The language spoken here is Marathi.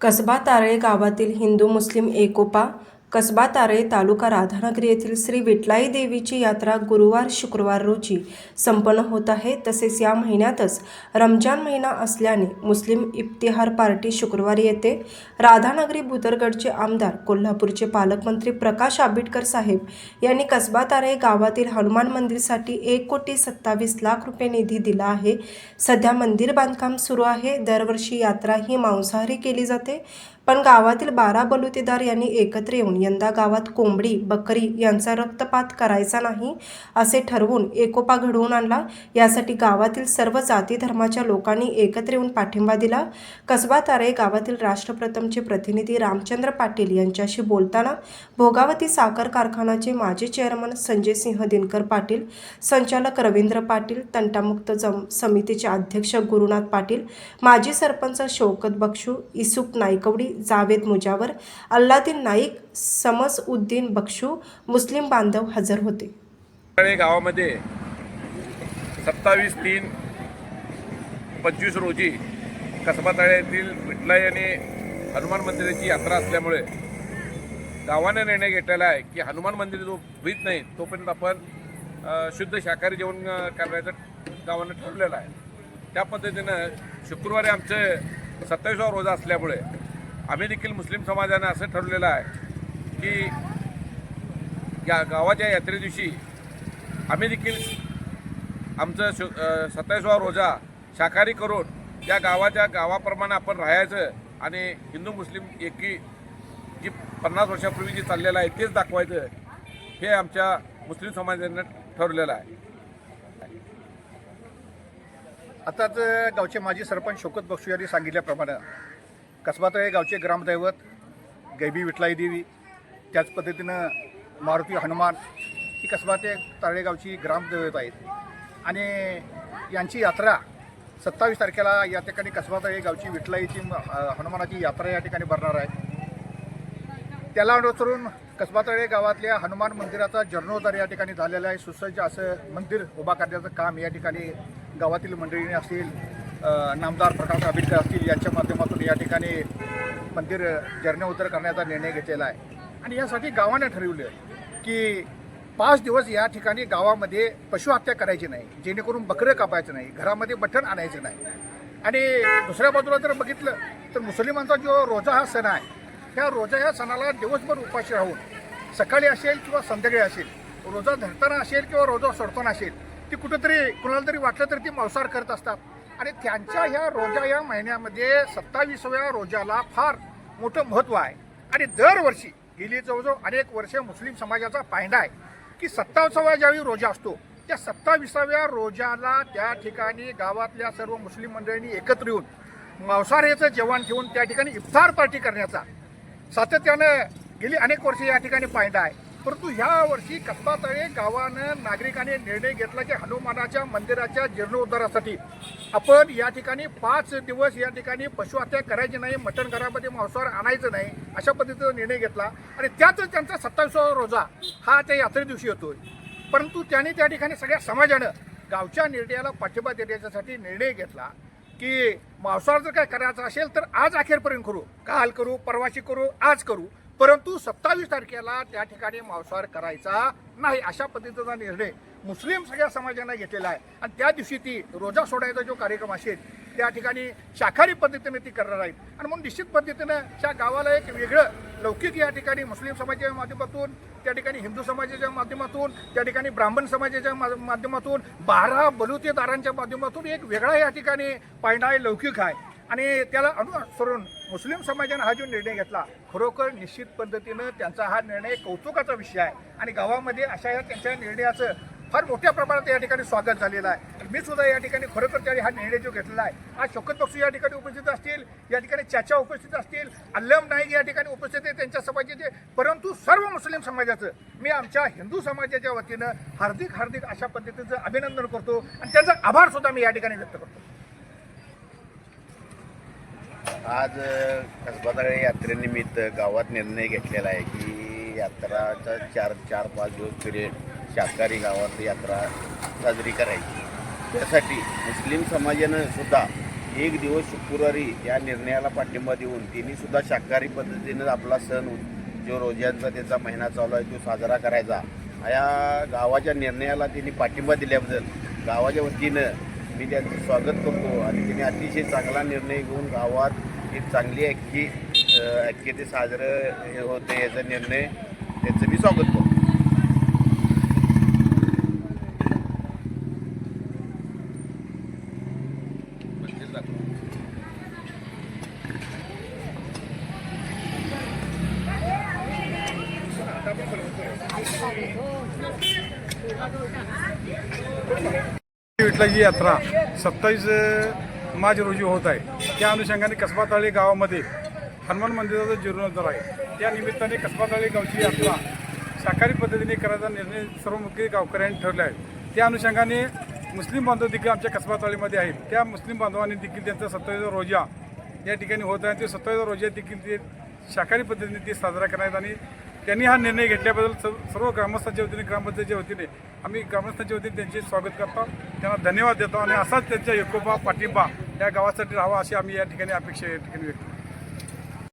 कसबा तारळे गावातील हिंदू मुस्लिम एकोपा कसबा तारे तालुका राधानगरी येथील श्री विठलाई देवीची यात्रा गुरुवार शुक्रवार रोजी संपन्न होत आहे. तसेच या महिन्यातच रमजान महिना असल्याने मुस्लिम इफ्तिहार पार्टी शुक्रवारी येते. राधानगरी भुदरगडचे आमदार कोल्हापूरचे पालकमंत्री प्रकाश आंबेडकर साहेब यांनी कसबा तारे गावातील हनुमान मंदिरसाठी एक कोटी सत्तावीस लाख रुपये निधी दिला आहे. सध्या मंदिर बांधकाम सुरू आहे. दरवर्षी यात्रा ही मांसाहारी केली जाते. पण गावातील बारा बलुतेदार यांनी एकत्र येऊन यंदा गावात कोंबडी बकरी यांचा रक्तपात करायचा नाही असे ठरवून एकोपा घडवून आणला. यासाठी गावातील सर्व जाती धर्माच्या लोकांनी एकत्र येऊन पाठिंबा दिला. कसबा तारे गावातील राष्ट्रप्रथमचे प्रतिनिधी रामचंद्र पाटील यांच्याशी बोलताना भोगावती साखर कारखानाचे माजी चेअरमन संजय सिंह दिनकर पाटील संचालक रवींद्र पाटील तंटामुक्त जम समितीचे अध्यक्ष गुरुनाथ पाटील माजी सरपंच शौकत बक्षू इसूप नायकवडी जावेद मुजावर अल्लादीन नाईक समस उद्दीन बक्षू मुस्लिम बांधव हजर होते. गावामध्ये सत्तावीस तीन पंचवीस रोजी कसबा तळ्यातील विठलाई आणि हनुमान मंदिराची यात्रा असल्यामुळे गावाने निर्णय घेतलेला आहे की हनुमान मंदिर जो होईत नाही तोपर्यंत आपण शुद्ध शाकाहारी जेवण करण्याचं गावानं ठरलेलं आहे. त्या पद्धतीनं शुक्रवारी आमचे सत्तावीसावा रोजा असल्यामुळे आम्ही देखील मुस्लिम समाजानं असं ठरलेलं आहे की या गावाच्या यात्रे दिवशी आम्ही देखील आमचं शु सत्तावीसवा रोजा शाकाहारी करून या गावाच्या गावाप्रमाणे आपण राहायचं आणि हिंदू मुस्लिम एकी जी पन्नास वर्षापूर्वी जी चाललेलं आहे तेच दाखवायचं हे आमच्या मुस्लिम समाजानं ठरवलेलं आहे. आताच गावचे माजी सरपंच शोकत बक्षू यांनी सांगितल्याप्रमाणे कसबातळे गावचे ग्रामदैवत गैबी विठलाई देवी त्याच पद्धतीनं मारुती हनुमान ही कसबाते तळेगावची ग्रामदैवत आहेत. आणि यांची यात्रा सत्तावीस तारखेला या ठिकाणी कसबातळे गावची विठलाईची हनुमानाची यात्रा या ठिकाणी भरणार आहे. त्याला अनुसरून कसबातळे गावातल्या हनुमान मंदिराचा जीर्णोद्धार या ठिकाणी झालेला आहे. सुसज्ज असं मंदिर उभा करण्याचं काम या ठिकाणी गावातील मंडळीने असतील नामदार प्रकाश आंबेडकर असतील यांच्या माध्यमातून या ठिकाणी मंदिर जीर्णोद्धार करण्याचा निर्णय घेतलेला आहे. आणि यासाठी गावाने ठरवलं की पाच दिवस या ठिकाणी गावामध्ये पशुहत्या करायची नाही जेणेकरून बकरं कापायचं नाही घरामध्ये बटन आणायचं नाही. आणि दुसऱ्या बाजूला जर बघितलं तर मुस्लिमांचा जो रोजा हा सण आहे ह्या रोजा ह्या सणाला दिवसभर उपाशी राहून सकाळी असेल किंवा संध्याकाळी असेल रोजा धरताना असेल किंवा रोजा सोडताना असेल ती कुठंतरी कुणाला तरी वाटलं तरी ती मांसाहार करत असतात. आणि त्यांच्या ह्या रोजा या महिन्यामध्ये सत्तावीसव्या रोजाला फार मोठं महत्त्व आहे. आणि दरवर्षी गेली जवळजवळ अनेक वर्ष मुस्लिम समाजाचा पायंडा आहे की सत्तावीसाव्या ज्यावेळी रोजा असतो त्या सत्तावीसाव्या रोजाला त्या ठिकाणी गावातल्या सर्व मुस्लिम मंडळींनी एकत्र येऊन मांसाहाराचं जेवण ठेवून त्या ठिकाणी इफ्तार पार्टी करण्याचा सातत्यानं गेली अनेक वर्षे या ठिकाणी पायंडा आहे. परंतु ह्या वर्षी कसबा तळे गावानं नागरिकांनी निर्णय घेतला की हनुमानाच्या मंदिराच्या जीर्णोद्धारासाठी आपण या ठिकाणी पाच दिवस या ठिकाणी पशुहत्या करायची नाही मटण घरामध्ये मांसाहार आणायचं नाही अशा पद्धतीचा निर्णय घेतला. आणि त्याच त्यांचा सत्तावीसावा रोजा हा त्या यात्रे दिवशी येतोय. परंतु त्यांनी त्या ठिकाणी सगळ्या समाजानं गावच्या निर्णयाला पाठिंबा देण्यासाठी निर्णय घेतला की मांसाहार जर काय करायचं असेल तर आज अखेरपर्यंत करू काल करू परवाशी करू आज करू. परंतु सत्तावीस तारखेला त्या ठिकाणी मांसाहार करायचा नाही अशा पद्धतीचा निर्णय मुस्लिम सगळ्या समाजाने घेतलेला आहे. आणि त्या दिवशी ती रोजा सोडायचा जो कार्यक्रम असेल त्या ठिकाणी शाकाहारी पद्धतीने ती करणार आहेत. आणि म्हणून निश्चित पद्धतीनं त्या गावाला एक वेगळं लौकिक या ठिकाणी मुस्लिम समाजाच्या माध्यमातून त्या ठिकाणी हिंदू समाजाच्या माध्यमातून त्या ठिकाणी ब्राह्मण समाजाच्या मा- माध्यमातून बारा बलुतेदारांच्या माध्यमातून एक वेगळा या ठिकाणी पायंडा लौकिक आहे. आणि त्याला अनुसरून मुस्लिम समाजानं हा जो निर्णय घेतला खरोखर निश्चित पद्धतीनं त्यांचा हा निर्णय कौतुकाचा विषय आहे. आणि गावामध्ये अशा या त्यांच्या निर्णयाचं फार मोठ्या प्रमाणात या ठिकाणी स्वागत झालेलं आहे. मी सुद्धा या ठिकाणी खरोखर त्याने हा निर्णय जो घेतलेला आहे आज शोकत बक्षू या ठिकाणी उपस्थित असतील या ठिकाणी चाचा उपस्थित असतील अल्लम नाईक या ठिकाणी उपस्थित आहे त्यांच्या समाजाचे परंतु सर्व मुस्लिम समाजाचं मी आमच्या हिंदू समाजाच्या वतीनं हार्दिक हार्दिक अशा पद्धतीचं अभिनंदन करतो आणि त्यांचा आभारसुद्धा मी या ठिकाणी व्यक्त करतो. आज कसबातळे यात्रेनिमित्त गावात निर्णय घेतलेला आहे की यात्राचा चार चार पाच दिवस पिरियड शाकाहारी गावात यात्रा साजरी करायची. त्यासाठी मुस्लिम समाजानं सुद्धा एक दिवस शुक्रवारी या निर्णयाला पाठिंबा देऊन तिने सुद्धा शाकाहारी पद्धतीनं आपला सण जो रोजांचा त्याचा महिना चालू आहे तो साजरा करायचा. या गावाच्या निर्णयाला त्यांनी पाठिंबा दिल्याबद्दल गावाच्या वतीनं मी त्यांचं स्वागत करतो आणि त्यांनी अतिशय चांगला निर्णय घेऊन गावात एक चांगली ऐक्य ऐक्यते साजरं होते याचा निर्णय त्याचं मी स्वागत करतो. ही यात्रा सत्तावीस माझी रोजी होत आहे. त्या अनुषंगाने कसबाताळी गावामध्ये हनुमान मंदिराचा जीर्णोद्धार आहे. त्या निमित्ताने कसबाताळी गावची यात्रा शाकाहारी पद्धतीने करायचा निर्णय सर्व मुख्य गावकऱ्यांनी ठरला आहे. त्या अनुषंगाने मुस्लिम बांधव देखील आमच्या कसबाताळीमध्ये आहेत. त्या मुस्लिम बांधवांनी देखील त्यांचा सत्तावीस रोजा या ठिकाणी होत आहे. ते सत्तावीस रोजा देखील ते शाकाहारी पद्धतीने ते साजरा करण्यात आणि त्यांनी हा निर्णय घेतल्याबद्दल सर्व सर्व ग्रामस्थांच्या वतीने ग्रामपंचायतच्या वतीने आम्ही ग्रामस्थांच्या वतीने त्यांचे स्वागत करतो. त्यांना धन्यवाद देतो आणि असाच त्यांचा एकोपा पाठिंबा या गावासाठी राहावा अशी आम्ही या ठिकाणी अपेक्षा या ठिकाणी व्यक्त करतो.